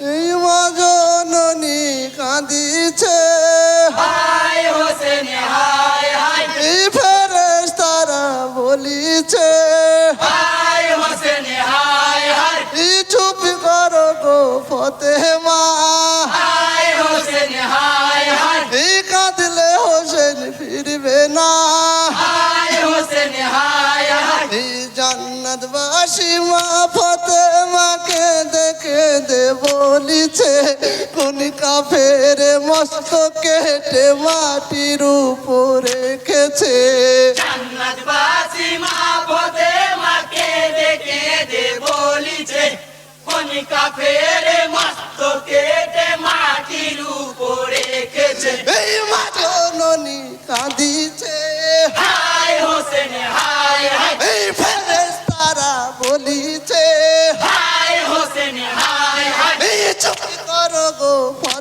এই মা জননী কাঁদিছে। হায় হোসেন হায় হায়। এই ফেরেশ তারা বলিছে। হায় হোসেন হায় হায়। এই চুপ করো গো হায় হোসেন হায় হায়। এই কাঁদলে হোসেন ফিরবে না। হায় হোসেন হায় হায়। এই জান্নাতবাসী মা দে বলিছে, কোন কাফের মস্ত কেটে মাটির উপরে রেখেছে। জান্নাতবাসী মা পদে মাকে দেখে দে বলিছে কনিকা ফেরে মস্ত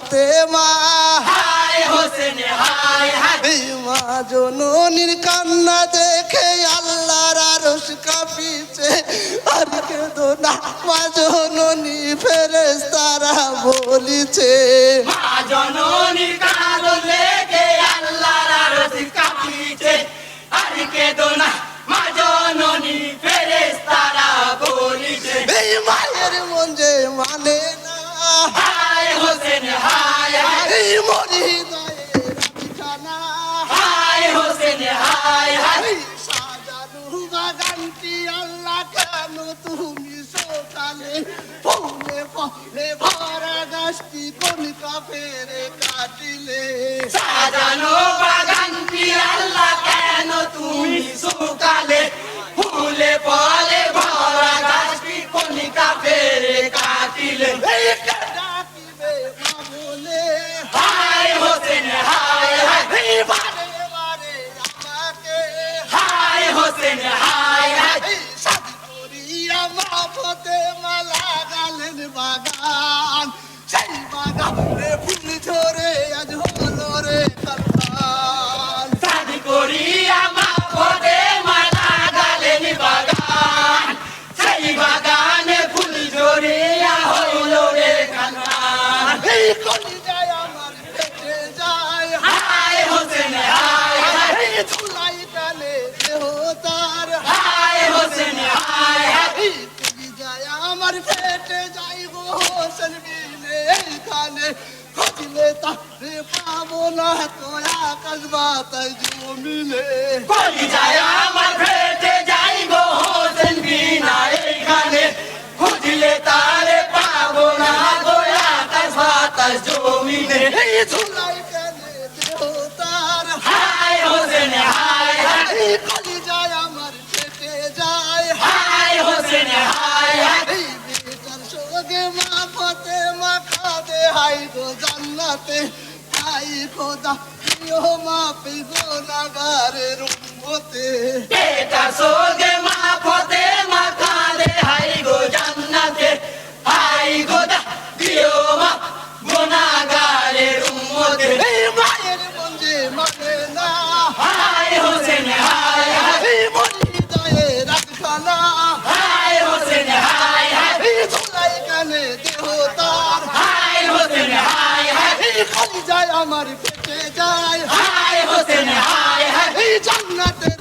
ফতে মা। হায় হোসেন হায় হায়। মা জননীর কান্না দেখে আল্লাহর আরশ কাঁপিছে। আর কেঁদো না মা জননী ফেরেস তারা বলিছে। মা জননীর কাঁদন লেগে আল্লাহর আরশ কাঁপিছে। আর কেঁদো না মা জননী ফেরেশতারা বলিছে। এই মায়ের মন যে মানে না। হায় হোসেন হায়। তুমি সকালে ফুলে ফলে ভরা গাছটি কোন কাফেরে কাটিলে সাজানো বাগানটি আল্লাহ কেন তুমি সুকালে বাগান সেই বাগানে তারে পাবো না তো আকাশ বাতাস জমিলে। কলি যায় আমার ফেটে যাই গো হোসেন বিনা এইখানে? খুঁজলে তারে পাবো না গো আকাশ বাতাস জমিনে এই ধুলাই টানে দেহ তার। হায় হোসেন হায় এই কলি যায় আমার পেটে যায়। হায় হোসেন হায় এই বেটার সঙ্গে মা পথে মা খাদে হাই গো জান্নাতে। হাই খোদা প্রিয় মা পি গো নাগারের উম্মতে এটা আমার পেটে যায়। হায় হোসেন হায় হায়। এই হায়